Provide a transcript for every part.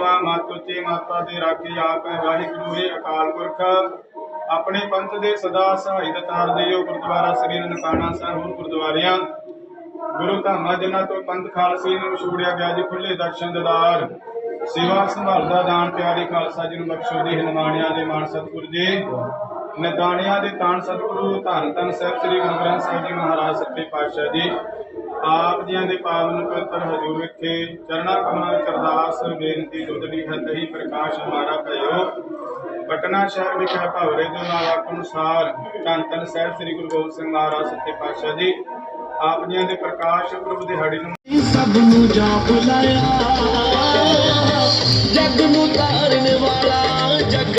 ਸੇਵਾ ਮਤ ਉੱਚੇ ਮਾਤਾ ਦੇ ਰਾਖੀ ਆਪ ਹੈ ਵਾਹਿਗੁਰੂ ਹੈ ਅਕਾਲ ਪੁਰਖ। ਆਪਣੇ ਪੰਥ ਦੇ ਸਦਾ ਸਹਾਈ ਦਤਾਰ ਦੇਓ ਗੁਰਦੁਆਰਾ ਸ੍ਰੀ ਨਨਕਾਣਾ ਸਾਹਿਬ ਗੁਰਦੁਆਰਿਆਂ, ਗੁਰੂ ਧਾਮਾਂ ਜਿਨ੍ਹਾਂ ਤੋਂ ਪੰਥ ਖਾਲਸੇ ਨੂੰ ਛੋੜਿਆ ਗਿਆ ਜੀ ਖੁੱਲੇ ਦਰਸ਼ਨ ਦਿਦਾਰ, ਸੇਵਾ ਸੰਭਾਲਦਾ ਦਾਨ ਪਿਆਰੇ ਖਾਲਸਾ ਜੀ ਨੂੰ ਬਖਸ਼ੋ ਜੀ ਹਨਮਾਣਿਆਂ ਦੇ ਮਾਨ ਸਤਿਗੁਰ ਜੀ। ਨਿਦਾਣਿਆਂ ਦੇ ਤਾਨ ਸਤਿਗੁਰੂ ਧੰਨ ਧੰਨ ਸਾਹਿਬ ਸ੍ਰੀ ਗੁਰੂ ਗ੍ਰੰਥ ਸਾਹਿਬ ਜੀ ਮਹਾਰਾਜ ਸੱਚੇ ਪਾਤਸ਼ਾਹ ਜੀ। ਆਪ ਜੀਆਂ ਦੇ ਪਾਵਨ ਪਵਿੱਤਰ ਹਜ਼ੂਰ ਵਿਖੇ ਚਰਣਾ ਕਮਲਾਂ ਵਿੱਚ ਅਰਦਾਸ, ਬੇਨਤੀ ਦੁੱਧੜੀ ਹੈ ਤਹੀ ਪ੍ਰਕਾਸ਼ ਹਮਾਰਾ ਭਇਓ। ਪਟਨਾ ਸ਼ਹਿਰ ਵਿਖੇ ਭਵਰੇ ਜੋ ਨਾਮ ਅਨੁਸਾਰ ਧੰਨ ਧੰਨ ਸਾਹਿਬ ਸ੍ਰੀ ਗੁਰੂ ਗੋਬਿੰਦ ਸਿੰਘ ਮਹਾਰਾਜ ਸੱਚੇ ਪਾਤਸ਼ਾਹ ਜੀ, ਆਪ ਜੀਆਂ ਦੇ ਪ੍ਰਕਾਸ਼ ਪੁਰਬ ਦਿਹਾੜੀ ਨੂੰ ਸਭ ਨੂੰ ਜਾ ਬੁਲਾਇਆ ਜਗ ਨੂੰ ਤਾਰਨ ਵਾਲਾ, ਜਗ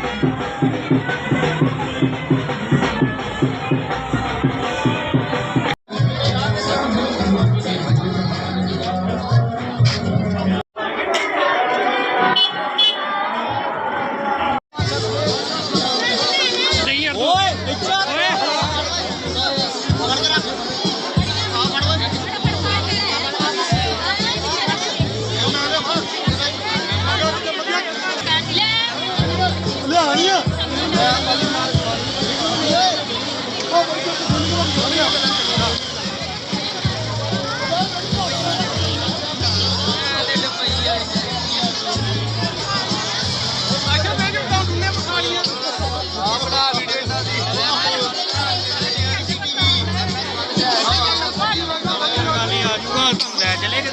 चलेगा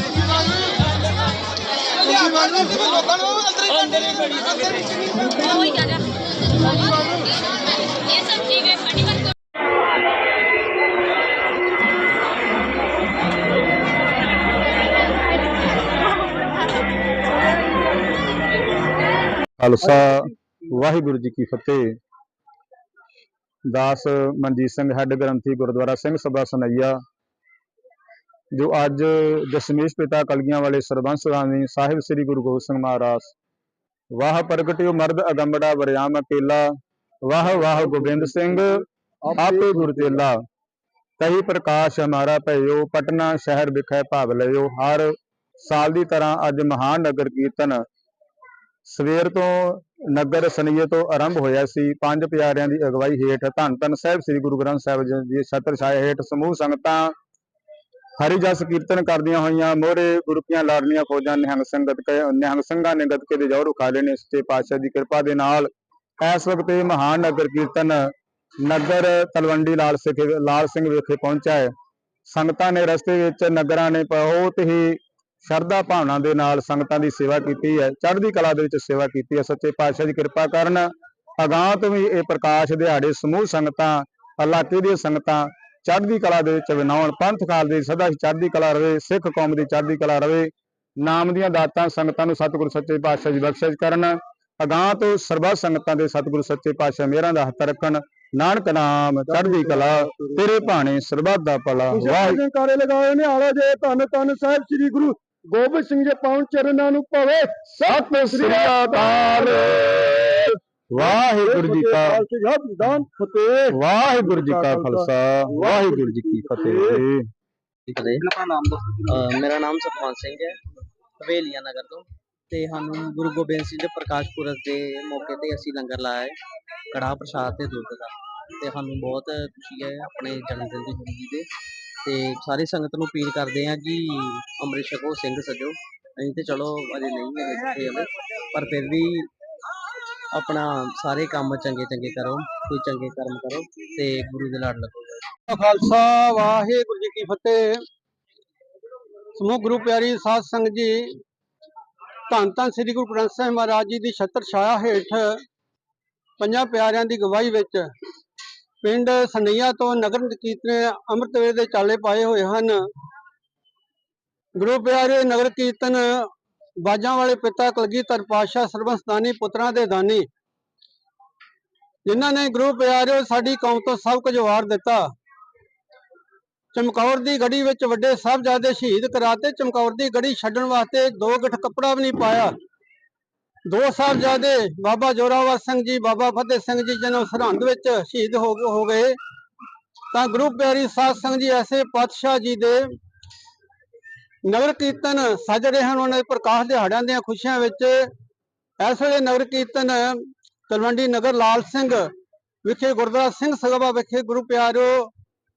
ਖਾਲਸਾ ਵਾਹਿਗੁਰੂ ਜੀ ਕੀ ਫਤਿਹ ਦਾਸ ਮਨਜੀਤ ਸਿੰਘ ਹੈੱਡ ਗ੍ਰੰਥੀ ਗੁਰਦੁਆਰਾ ਸਿੰਘ ਸਭਾ ਸਨਈਆ ਜੋ ਅੱਜ ਦਸ਼ਮੇਸ਼ ਪਿਤਾ ਕਲਗੀਆਂ ਵਾਲੇ ਸਰਬੰਸ ਰਾਣੀ ਸਾਹਿਬ ਸ੍ਰੀ ਗੁਰੂ ਗੋਬਿੰਦ ਸਿੰਘ ਮਹਾਰਾਜ, ਵਾਹ ਪ੍ਰਗਟਿਓ ਮਰਦ ਅਗੰਬੜਾ ਵਰਿਆਮ ਅਕੇਲਾ, ਵਾਹ ਵਾਹ ਗੋਬਿੰਦ ਸਿੰਘ, ਆਪੇ ਗੁਰ ਚੇਲਾ। ਤਹੀ ਪ੍ਰਕਾਸ਼ ਹਮਾਰਾ ਭਇਓ, ਪਟਨਾ ਸ਼ਹਿਰ ਵਿਖੇ ਭਾਗ ਲਿਓ ਹਰ ਸਾਲ ਦੀ ਤਰ੍ਹਾਂ ਅੱਜ ਮਹਾਨ ਨਗਰ ਕੀਰਤਨ। ਸਵੇਰ ਤੋਂ ਨਗਰ ਸਨੀਏ ਤੋਂ ਆਰੰਭ ਹੋਇਆ ਸੀ, ਪੰਜ ਪਿਆਰਿਆਂ ਦੀ ਅਗਵਾਈ ਹੇਠ ਧੰਨ ਧੰਨ ਸਾਹਿਬ ਸ੍ਰੀ ਗੁਰੂ ਗ੍ਰੰਥ ਸਾਹਿਬ ਜੀ ਦੀ ਛਤਰ ਛਾਇਆ ਹੇਠ ਸਮੂਹ ਸੰਗਤਾਂ ਹਰੀ ਜਸ ਕੀਰਤਨ ਕਰਦੀਆਂ ਹੋਈਆਂ ਮੋਹਰੇ ਗੁਰੂ ਕੀਆਂ ਲਾਡਲੀਆਂ ਫੌਜਾਂ ਨਿਹੰਗ ਸਿੰਘ ਕੇ ਨਿਹੰਗ ਸਿੰਘਾਂ ਨੇ ਗੱਤਕੇ ਦੇ ਜੋਰ ਉਖਾਲੇ ਨੇ ਸੱਚੇ ਪਾਤਸ਼ਾਹ ਦੀ ਕਿਰਪਾ ਦੇ ਨਾਲ ਇਸ ਵਕਤ ਇਹ ਮਹਾਨ ਨਗਰ ਕੀਰਤਨ ਨਗਰ ਤਲਵੰਡੀ ਲਾਲ ਸਿੰਘ ਲਾਲ ਸਿੰਘ ਵਿਖੇ ਪਹੁੰਚਾ ਹੈ। ਸੰਗਤਾਂ ਨੇ ਰਸਤੇ ਵਿੱਚ ਨਗਰਾਂ ਨੇ ਬਹੁਤ ਹੀ ਸ਼ਰਧਾ ਭਾਵਨਾ ਦੇ ਨਾਲ ਸੰਗਤਾਂ ਦੀ ਸੇਵਾ ਕੀਤੀ ਹੈ, ਚੜ੍ਹਦੀ ਕਲਾ ਦੇ ਵਿੱਚ ਸੇਵਾ ਕੀਤੀ ਹੈ। ਸੱਚੇ ਪਾਤਸ਼ਾਹ ਦੀ ਕਿਰਪਾ ਕਰਨ ਅਗਾਂਹ ਤੋਂ ਵੀ ਇਹ ਪ੍ਰਕਾਸ਼ ਦਿਹਾੜੇ ਸਮੂਹ ਸੰਗਤਾਂ, ਇਲਾਕੇ ਦੀਆਂ ਸੰਗਤਾਂ ਚੜ੍ਹਦੀ ਕਲਾ ਦੇ ਵਿੱਚ ਵਿਨਾਉਣ ਪੰਥ ਕਾਲ ਦੀ ਸਦਾ ਹੀ ਚੜ੍ਹਦੀ ਕਲਾ ਰਵੇ ਸਿੱਖ ਕੌਮ ਦੀ ਚੜ੍ਹਦੀ ਕਲਾ ਰਵੇ ਨਾਮ ਦੀਆਂ ਦਾਤਾਂ ਸੰਗਤਾਂ ਨੂੰ ਸਤਿਗੁਰੂ ਸੱਚੇ ਪਾਤਸ਼ਾਹ ਜੀ ਬਖਸ਼ਿਸ਼ ਕਰਨ ਅਗਾਂਹ ਤੋਂ ਸਰਬੱਤ ਸੰਗਤਾਂ ਦੇ ਸਤਿਗੁਰੂ ਸੱਚੇ ਪਾਤਸ਼ਾਹ ਮਿਹਰਾਂ ਦਾ ਹੱਥ ਰੱਖਣ ਨਾਨਕ ਨਾਮ ਚੜ੍ਹਦੀ ਕਲਾ ਤੇਰੇ ਭਾਣੇ ਸਰਬੱਤ ਦਾ ਭਲਾ ਵਾਹਿਗੁਰੂ ਕਾਰੇ ਲਗਾਏ ਨੇ ਆਲਾ ਜੇ ਧੰਨ ਧੰਨ ਸਾਹਿਬ ਸ੍ਰੀ ਗੁਰੂ ਗੋਬਿੰਦ ਸਿੰਘ ਜੀ ਪਾਉਣ ਚਰਨਾਂ ਨੂੰ ਭਵੇ। ਸਤਿ ਸ੍ਰੀ ਅਕਾਲ। ਵਾਹਿਗੁਰੂ ਜੀ ਕਾ ਫਤਿਹ। ਵਾਹਿਗੁਰੂ ਜੀ ਕਾ ਖਾਲਸਾ ਵਾਹਿਗੁਰੂ ਜੀ ਕੀ ਫਤਿਹ। ਮੇਰਾ ਨਾਮ ਸਤਵੰਤ ਸਿੰਘ ਹੈ ਹਵੇਲੀਆਂ ਨਗਰ ਤੋਂ। ਤੇ ਸਾਨੂੰ ਗੁਰੂ ਗੋਬਿੰਦ ਸਿੰਘ ਦੇ ਪ੍ਰਕਾਸ਼ ਪੁਰਬ ਦੇ ਮੌਕੇ ਤੇ ਅਸੀਂ ਲੰਗਰ ਲਾਇਆ ਹੈ ਕੜਾਹ ਪ੍ਰਸ਼ਾਦ ਤੇ ਦੁੱਧ ਦਾ। ਤੇ ਸਾਨੂੰ ਬਹੁਤ ਖੁਸ਼ੀ ਹੈ ਆਪਣੇ ਜਨਮ ਦਿਨ ਦੀ ਖੁਸ਼ੀ ਦੇ ਤੇ ਸਾਰੀ ਸੰਗਤ ਨੂੰ ਅਪੀਲ ਕਰਦੇ ਹਾਂ ਕਿ ਅੰਮ੍ਰਿਤ ਛਕੋ ਸਿੰਘ ਸਜੋ। ਅਸੀਂ ਤੇ ਚਲੋ ਅਜੇ ਨਹੀਂ ਹਲੇ ਪਰ ਫਿਰ ਵੀ ਆਪਣਾ ਸਾਰੇ ਕੰਮ ਚੰਗੇ ਚੰਗੇ ਕਰੋ, ਕੋਈ ਚੰਗੇ ਕਰਮ ਕਰੋ ਤੇ ਗੁਰੂ ਦੇ ਲੜ ਲੱਗੋ। ਖਾਲਸਾ, ਵਾਹਿਗੁਰੂ ਜੀ ਕੀ ਫਤਿਹ। ਸਮੂਹ ਗੁਰੂ ਪਿਆਰੀ ਸਾਧ ਸੰਗਤ ਜੀ, ਧੰਨ ਧੰਨ ਸ੍ਰੀ ਗੁਰੂ ਗ੍ਰੰਥ ਸਾਹਿਬ ਮਹਾਰਾਜ ਜੀ ਦੀ ਛਤਰ ਛਾਇਆ ਹੇਠ ਪੰਜਾਂ ਪਿਆਰਿਆਂ ਦੀ ਗਵਾਹੀ ਵਿੱਚ ਪਿੰਡ ਸਨਈਆ ਤੋਂ ਨਗਰ ਕੀਰਤਨ ਅੰਮ੍ਰਿਤ ਵੇਲੇ ਦੇ ਚਾਲੇ ਪਾਏ ਹੋਏ ਹਨ। ਗੁਰੂ ਪਿਆਰੇ ਨਗਰ ਕੀਰਤਨ ਬਾਜਾਂ ਵਾਲੇ ਪਿਤਾ ਕਲਗੀਧਰ ਪਾਤਸ਼ਾਹ ਸਰਬੰਸਦਾਨੀ ਪੁੱਤਰਾਂ ਦੇ ਦਾਨੀ। ਜਿਨ੍ਹਾਂ ਨੇ ਗੁਰੂ ਪਿਆਰਿਓ ਸਾਡੀ ਕੌਮ ਤੋਂ ਸਭ ਕੁਝ ਵਾਰ ਦਿੱਤਾ। ਚਮਕੌਰ ਦੀ ਗੜੀ ਵਿੱਚ ਵੱਡੇ ਸਾਹਿਬਜ਼ਾਦੇ ਸ਼ਹੀਦ ਕਰਾਤੇ। ਚਮਕੌਰ ਦੀ ਗੜੀ ਛੱਡਣ ਵਾਸਤੇ ਦੋ ਗਿੱਠ ਕੱਪੜਾ ਵੀ ਨਹੀਂ ਪਾਇਆ। ਦੋ ਸਾਹਿਬਜ਼ਾਦੇ, ਬਾਬਾ ਜੋਰਾਵਰ ਸਿੰਘ ਜੀ, ਬਾਬਾ ਫਤਿਹ ਸਿੰਘ ਜੀ ਜਨਮ ਸਰਹੰਦ ਵਿੱਚ ਸ਼ਹੀਦ ਹੋ ਹੋ ਗਏ। ਤਾਂ ਗੁਰੂ ਪਿਆਰੀ ਸਾਧ ਸੰਗਤ ਜੀ, ਐਸੇ ਪਾਤਸ਼ਾਹ ਜੀ ਦੇ ਨਗਰ ਕੀਰਤਨ ਸੱਜ ਰਹੇ ਹਨ ਉਹਨਾਂ ਦੇ ਪ੍ਰਕਾਸ਼ ਦਿਹਾੜਿਆਂ ਦੀਆਂ ਖੁਸ਼ੀਆਂ ਵਿੱਚ ਇਸ ਵੇਲੇ ਨਗਰ ਕੀਰਤਨ ਤਲਵੰਡੀ ਨਗਰ ਲਾਲ ਸਿੰਘ ਵਿਖੇ ਗੁਰਦੁਆਰਾ ਸਿੰਘ ਸਭਾ ਵਿਖੇ ਗੁਰੂ ਪਿਆਰਿਓ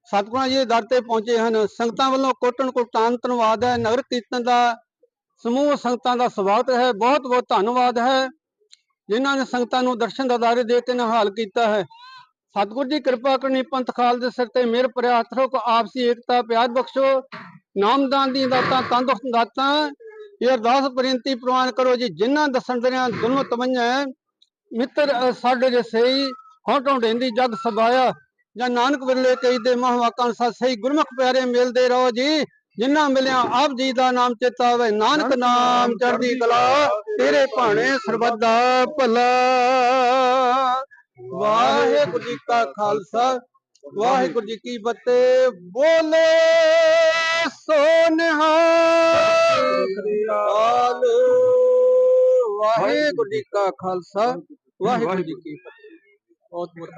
ਸਤਿਗੁਰਾਂ ਜੀ ਦੇ ਦਰ ਤੇ ਪਹੁੰਚੇ ਹਨ। ਸੰਗਤਾਂ ਵੱਲੋਂ ਕੋਟਨ ਕੋਟਾਨ ਧੰਨਵਾਦ ਹੈ। ਨਗਰ ਕੀਰਤਨ ਦਾ ਸਮੂਹ ਸੰਗਤਾਂ ਦਾ ਸਵਾਗਤ ਹੈ। ਬਹੁਤ ਬਹੁਤ ਧੰਨਵਾਦ ਹੈ। ਜਿਨ੍ਹਾਂ ਨੇ ਸੰਗਤਾਂ ਨੂੰ ਦਰਸ਼ਨ ਦਦਾਰੇ ਦੇ ਕੇ ਨਿਹਾਲ ਕੀਤਾ ਹੈ। ਸਤਿਗੁਰ ਦੀ ਕਿਰਪਾ ਕਰਨੀ ਪੰਥ ਖਾਲ ਦੇ ਸਿਰ ਤੇ ਮਿਹਰ ਭਰਿਆ ਹੱਥ ਰੱਖੋ ਆਪਸੀ ਏਕਤਾ ਪਿਆਰ ਬਖਸ਼ੋ। ਨਾਮਦਾਨ ਦੀ ਦਾਤਾਂ ਤੰਦਰੁਸਤ ਦਾਤਾਂ। ਇਹ ਅਰਦਾਸ ਬੇਨਤੀ ਪ੍ਰਵਾਨ ਕਰੋ ਜੀ, ਜਿਨ੍ਹਾਂ ਦਸਣ ਦਰਿਆਂ ਦੋਨੋਂ ਤਮੰਨਾ ਮਿੱਤਰ ਸਾਡੇ ਦੇ ਸਹੀ ਹੋਟੋਂ ਢੇਂਦੀ ਜਗ ਸਬਾਇਆ ਜਾਂ ਨਾਨਕ ਵਿਰਲੇ ਕਈ ਦੇ ਮਹਵਾਕਾਂ ਅਨੁਸਾਰ ਸਹੀ ਗੁਰਮੁਖ ਪਿਆਰੇ ਮਿਲਦੇ ਰਹੋ ਜੀ। ਜਿਨ੍ਹਾਂ ਮਿਲਿਆ ਆਪ ਜੀ ਦਾ ਨਾਮ ਚੇਤਾ ਹੋਵੇ ਨਾਨਕ ਨਾਮ ਚੜਦੀ ਕਲਾ, ਤੇਰੇ ਭਾਣੇ ਸਰਬੱਤ ਦਾ ਭਲਾ। ਵਾਹਿਗੁਰੂ ਜੀ ਕਾ ਖਾਲਸਾ ਵਾਹਿਗੁਰੂ ਜੀ ਕੀ ਫਤਿਹ। ਬੋਲੇ ਸੋ ਨਿਹਾਲ ਵਾਹਿਗੁਰੂ ਜੀ ਕਾ ਖਾਲਸਾ। ਵਾਹਿਗੁਰੂ ਜੀ ਕੀ ਫਤਿਹ। ਬਹੁਤ ਬਹੁਤ